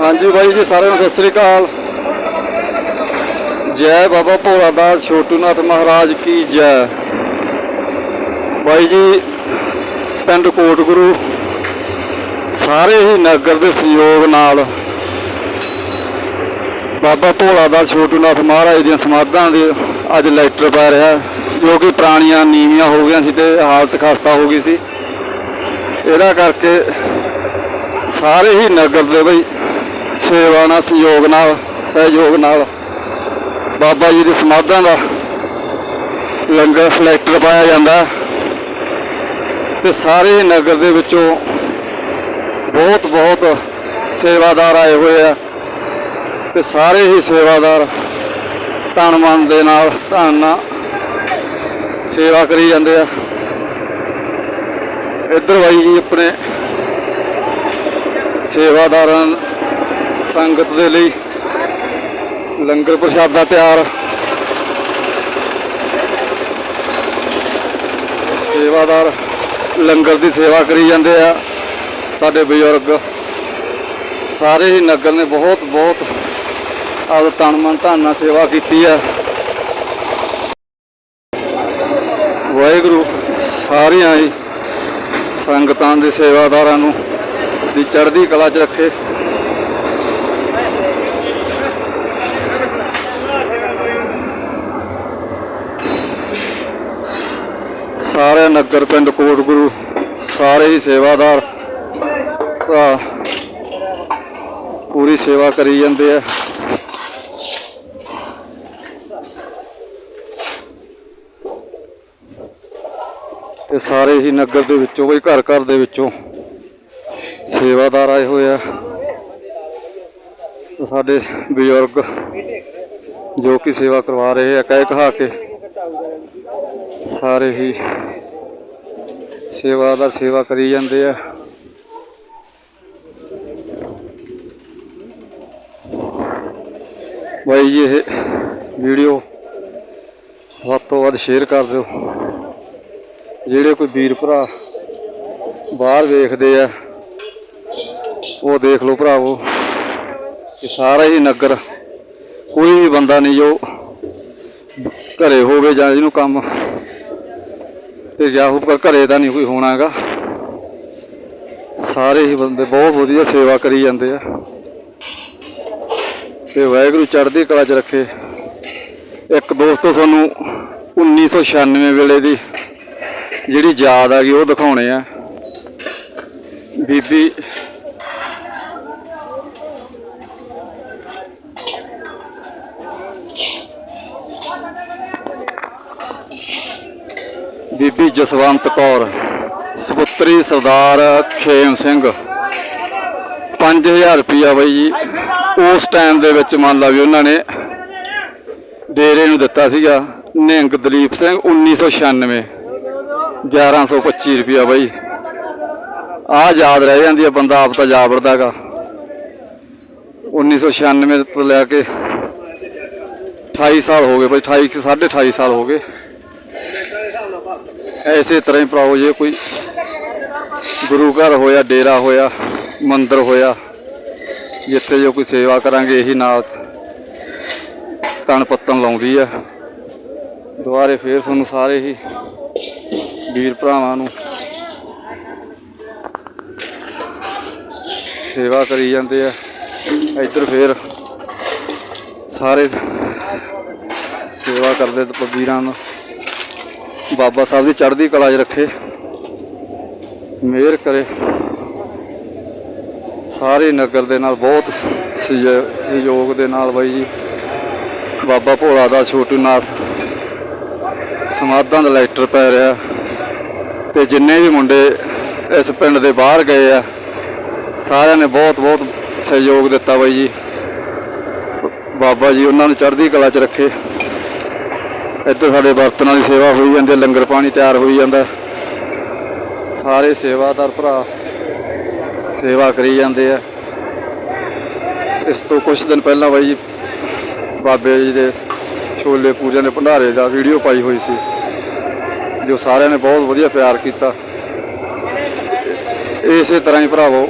ਹਾਂਜੀ ਬਾਈ ਜੀ, ਸਾਰਿਆਂ ਨੂੰ ਸਤਿ ਸ੍ਰੀ ਅਕਾਲ। ਜੈ ਬਾਬਾ ਭੋਲਾ ਦਾਸ ਛੋਟੂਨਾਥ ਮਹਾਰਾਜ ਕੀ ਜੈ। ਬਾਈ ਜੀ, ਪਿੰਡ ਕੋਟਗੁਰੂ, ਸਾਰੇ ਹੀ ਨਗਰ ਦੇ ਸਹਿਯੋਗ ਨਾਲ ਬਾਬਾ ਭੋਲਾ ਦਾਸ ਛੋਟੂਨਾਥ ਮਹਾਰਾਜ ਦੀਆਂ ਸਮਾਧਾਂ ਦੇ ਅੱਜ ਲੈਟਰ ਪੈ ਰਿਹਾ ਜੋ ਕਿ ਪੁਰਾਣੀਆਂ, ਨੀਵੀਆਂ ਹੋ ਗਈਆਂ ਸੀ ਤੇ ਹਾਲਤ ਖਸਤਾ ਹੋ ਗਈ ਸੀ। ਇਹਦਾ ਕਰਕੇ ਸਾਰੇ ਹੀ ਨਗਰ ਦੇ ਬਈ ਸੇਵਾ ਨਾਲ, ਸਹਿਯੋਗ ਨਾਲ ਸਹਿਯੋਗ ਨਾਲ। ਬਾਬਾ ਜੀ ਦੀ ਸਮਾਧਾਂ ਦਾ ਲੰਗਰ ਫਲੈਕਟਰ ਪਾਇਆ ਜਾਂਦਾ। ਹੈ। ਤੇ ਸਾਰੇ ਨਗਰ ਦੇ ਵਿੱਚੋਂ ਬਹੁਤ ਬਹੁਤ ਸੇਵਾਦਾਰ ਆਏ ਹੋਏ ਆ। ਤੇ ਸਾਰੇ ਹੀ ਸੇਵਾਦਾਰ ਤਨ ਮਨ ਦੇ ਨਾਲ, ਧਨ ਨਾਲ ਸੇਵਾ ਕਰੀ ਜਾਂਦੇ ਆ। ਇੱਧਰ ਬਾਈ ਜੀ ਆਪਣੇ ਸੇਵਾਦਾਰਾਂ ਸੰਗਤ ਦੇ ਲਈ ਲੰਗਰ ਪ੍ਰਸ਼ਾਦਾ ਤਿਆਰ। ਸੇਵਾਦਾਰ ਲੰਗਰ ਦੀ ਸੇਵਾ ਕਰੀ ਜਾਂਦੇ ਆ। ਸਾਡੇ ਬਜ਼ੁਰਗ ਸਾਰੇ ਹੀ ਨਗਰ ਨੇ ਬਹੁਤ ਬਹੁਤ ਆਦ ਤਨ ਮਨ ਧਨ ਨਾਲ ਸੇਵਾ ਕੀਤੀ ਆ। ਵਾਹਿਗੁਰੂ ਸਾਰਿਆਂ ਹੀ ਸੰਗਤਾਂ ਦੇ ਸੇਵਾਦਾਰਾਂ ਨੂੰ ਦੀ ਚੜ੍ਹਦੀ ਕਲਾ 'ਚ ਰੱਖੇ। ਸਾਰੇ ਨਗਰ ਪਿੰਡ ਕੋਟਗੁਰੂ ਸਾਰੇ ਹੀ ਸੇਵਾਦਾਰ ਪੂਰੀ ਸੇਵਾ ਕਰੀ ਜਾਂਦੇ ਆ। ਤੇ ਸਾਰੇ ਹੀ ਨਗਰ ਦੇ ਵਿੱਚੋਂ ਬਈ ਘਰ ਘਰ ਦੇ ਵਿੱਚੋਂ ਸੇਵਾਦਾਰ ਆਏ ਹੋਏ ਆ। ਸਾਡੇ ਬਜ਼ੁਰਗ ਜੋ ਕਿ ਸੇਵਾ ਕਰਵਾ ਰਹੇ ਆ ਕਹਿ ਕਹਾ ਕੇ ਸਾਰੇ ਹੀ ਸੇਵਾ ਦਾ ਸੇਵਾ ਕਰੀ ਜਾਂਦੇ ਆ। ਬਾਈ ਜੀ, ਇਹ ਵੀਡੀਓ ਵੱਧ ਤੋਂ ਵੱਧ ਸ਼ੇਅਰ ਕਰ ਦਿਓ। ਜਿਹੜੇ ਕੋਈ ਵੀਰ ਭਰਾ ਬਾਹਰ ਵੇਖਦੇ ਆ, ਉਹ ਦੇਖ ਲਓ ਭਰਾਵੋ ਕਿ ਸਾਰਾ ਹੀ ਨਗਰ ਕੋਈ ਵੀ ਬੰਦਾ ਨਹੀਂ ਜੋ ਘਰੇ ਹੋਵੇ ਜਾਂ ਜਿਹਨੂੰ ਕੰਮ ਤੇ ਜਾਂ ਹੋਊਗਾ ਘਰੇ ਤਾਂ ਨਹੀਂ ਕੋਈ ਹੋਣਾਗਾ ਸਾਰੇ ਹੀ ਬੰਦੇ ਬਹੁਤ ਵਧੀਆ ਸੇਵਾ ਕਰੀ ਜਾਂਦੇ ਆ। ਤੇ ਵਾਹਿਗੁਰੂ ਚੜ੍ਹਦੀ ਕਲਾ 'ਚ ਰੱਖੇ। ਇੱਕ ਦੋਸਤੋ ਤੁਹਾਨੂੰ 1996 ਵੇਲੇ ਦੀ ਜਿਹੜੀ ਯਾਦ ਆ ਗਈ, ਉਹ ਦਿਖਾਉਣੇ ਆ। ਬੀਬੀ ਬੀਬੀ ਜਸਵੰਤ ਕੌਰ, ਸਪੁੱਤਰੀ ਸਰਦਾਰ ਖੇਮ ਸਿੰਘ। 5000 ਰੁਪਿਆ ਬਈ ਜੀ, ਉਸ ਟਾਈਮ ਦੇ ਵਿੱਚ ਮੰਨ ਲਾ ਵੀ ਉਹਨਾਂ ਨੇ ਡੇਰੇ ਨੂੰ ਦਿੱਤਾ ਸੀਗਾ ਨਿਹੰਗ ਦਲੀਪ ਸਿੰਘ 1996 1125 ਰੁਪਿਆ ਬਈ। ਆ ਯਾਦ ਰਹਿ ਜਾਂਦੀ ਆ, ਬੰਦਾ ਆਪ ਤਾਂ ਜਾ ਵੜਦਾਗਾ 1996 ਤੋਂ ਲੈ ਕੇ 28 ਸਾਲ ਹੋ ਗਏ ਬਈ 28 ਕਿ 28.5 ਸਾਲ ਹੋ ਗਏ। ਐਸੇ ਤਰ੍ਹਾਂ ਹੀ ਭਰਾਓ ਜੇ ਕੋਈ ਗੁਰੂ ਘਰ ਹੋਇਆ, ਡੇਰਾ ਹੋਇਆ, ਮੰਦਿਰ ਹੋਇਆ, ਜਿੱਥੇ ਜੋ ਕੋਈ ਸੇਵਾ ਕਰਾਂਗੇ, ਇਹੀ ਨਾਲ ਤਣ ਪੱਤਣ ਲਾਉਂਦੀ ਆ। ਦੁਬਾਰੇ ਫੇਰ ਤੁਹਾਨੂੰ ਸਾਰੇ ਹੀ ਵੀਰ ਭਰਾਵਾਂ ਨੂੰ ਸੇਵਾ ਕਰੀ ਜਾਂਦੇ ਆ। ਇੱਧਰ ਫੇਰ ਸਾਰੇ ਸੇਵਾ ਕਰਦੇ ਵੀਰਾਂ ਨੂੰ ਬਾਬਾ ਸਾਹਿਬ ਦੀ ਚੜ੍ਹਦੀ ਕਲਾ 'ਚ ਰੱਖੇ। ਮਿਹਰ ਕਰੇ। ਸਾਰੇ ਨਗਰ ਦੇ ਨਾਲ ਬਹੁਤ ਸਹਿਯ- ਸਹਿਯੋਗ ਦੇ ਨਾਲ ਬਾਈ ਜੀ। ਬਾਬਾ ਭੋਲਾ ਦਾ ਛੋਟੂ ਨਾਥ ਸਮਾਧਾਂ ਦਾ ਲੈਟਰ ਪੈ ਰਿਹਾ। ਤੇ ਜਿੰਨੇ ਵੀ ਮੁੰਡੇ ਇਸ ਪਿੰਡ ਦੇ ਬਾਹਰ ਗਏ ਆ, ਸਾਰਿਆਂ ਨੇ ਬਹੁਤ ਬਹੁਤ ਸਹਿਯੋਗ ਦਿੱਤਾ ਬਾਈ ਜੀ। ਬਾਬਾ ਜੀ ਉਹਨਾਂ ਨੂੰ ਚੜ੍ਹਦੀ ਕਲਾ 'ਚ ਰੱਖੇ। ਇੱਧਰ ਸਾਡੇ ਬਰਤਨਾਂ ਦੀ ਸੇਵਾ ਹੋਈ ਜਾਂਦੀ ਹੈ, ਲੰਗਰ ਪਾਣੀ ਤਿਆਰ ਹੋਈ ਜਾਂਦਾ। ਸਾਰੇ ਸੇਵਾਦਾਰ ਭਰਾ ਸੇਵਾ ਕਰੀ ਜਾਂਦੇ ਆ। ਇਸ ਤੋਂ ਕੁਝ ਦਿਨ ਪਹਿਲਾਂ ਬਾਈ ਜੀ ਬਾਬੇ ਜੀ ਦੇ ਛੋਲੇ ਪੂਜਾ ਦੇ ਭੰਡਾਰੇ ਦਾ ਵੀਡੀਓ ਪਾਈ ਹੋਈ ਸੀ, ਜੋ ਸਾਰਿਆਂ ਨੇ ਬਹੁਤ ਵਧੀਆ ਪਿਆਰ ਕੀਤਾ। ਇਸੇ ਤਰ੍ਹਾਂ ਹੀ ਭਰਾਵੋ,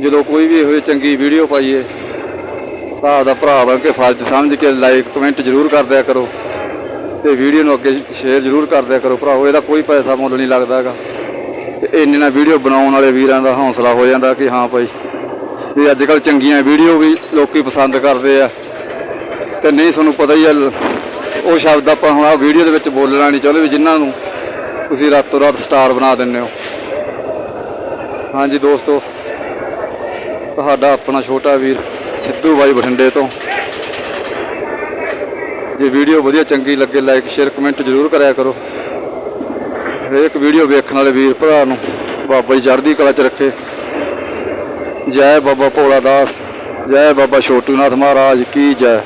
ਜਦੋਂ ਕੋਈ ਵੀ ਇਹੋ ਜਿਹੀ ਚੰਗੀ ਵੀਡੀਓ ਪਾਈਏ, ਤਾਂ ਆਪਦਾ ਭਰਾ ਬਣ ਕੇ ਫਰਜ਼ ਸਮਝ ਕੇ ਲਾਈਕ ਕਮੈਂਟ ਜ਼ਰੂਰ ਕਰ ਦਿਆ ਕਰੋ। ਤੇ ਵੀਡੀਓ ਨੂੰ ਅੱਗੇ ਸ਼ੇਅਰ ਜ਼ਰੂਰ ਕਰਦਿਆ ਕਰੋ ਭਰਾਓ ਇਹਦਾ ਕੋਈ ਪੈਸਾ ਮੁੱਲ ਨਹੀਂ ਲੱਗਦਾ ਹੈਗਾ। ਤੇ ਇੰਨੇ ਨਾਲ ਵੀਡੀਓ ਬਣਾਉਣ ਵਾਲੇ ਵੀਰਾਂ ਦਾ ਹੌਸਲਾ ਹੋ ਜਾਂਦਾ ਕਿ ਹਾਂ ਭਾਈ, ਵੀ ਅੱਜ ਕੱਲ ਚੰਗੀਆਂ ਵੀਡੀਓ ਵੀ ਲੋਕੀ ਪਸੰਦ ਕਰਦੇ ਆ। ਤੇ ਨਹੀਂ ਤੁਹਾਨੂੰ ਪਤਾ ਹੀ ਆ, ਉਹ ਸ਼ਬਦ ਆਪਾਂ ਹੁਣ ਆ ਵੀਡੀਓ ਦੇ ਵਿੱਚ ਬੋਲਣਾ ਨਹੀਂ ਚਾਹੁੰਦੇ ਵੀ ਜਿਨ੍ਹਾਂ ਨੂੰ ਤੁਸੀਂ ਰਾਤੋਂ ਰਾਤ ਸਟਾਰ ਬਣਾ ਦਿੰਦੇ ਹੋ। ਹਾਂਜੀ ਦੋਸਤੋ, ਤੁਹਾਡਾ ਆਪਣਾ ਛੋਟਾ ਵੀਰ ਸਿੱਧੂ ਬਾਈ ਬਠਿੰਡੇ ਤੋਂ ਜੇ ਵੀਡੀਓ ਵਧੀਆ ਚੰਗੀ ਲੱਗੇ ਲਾਈਕ ਸ਼ੇਅਰ ਕਮੈਂਟ ਜ਼ਰੂਰ ਕਰਿਆ ਕਰੋ। ਹਰੇਕ ਵੀਡੀਓ ਵੇਖਣ ਵਾਲੇ ਵੀਰ ਭਰਾ ਨੂੰ ਬਾਬਾ ਜੀ ਚੜ੍ਹਦੀ ਕਲਾ ਚ ਰੱਖੇ। ਜੈ ਬਾਬਾ ਭੋਲਾ ਦਾਸ, ਜੈ ਬਾਬਾ ਛੋਟੂ ਨਾਥ ਮਹਾਰਾਜ, ਕੀ ਜੈ।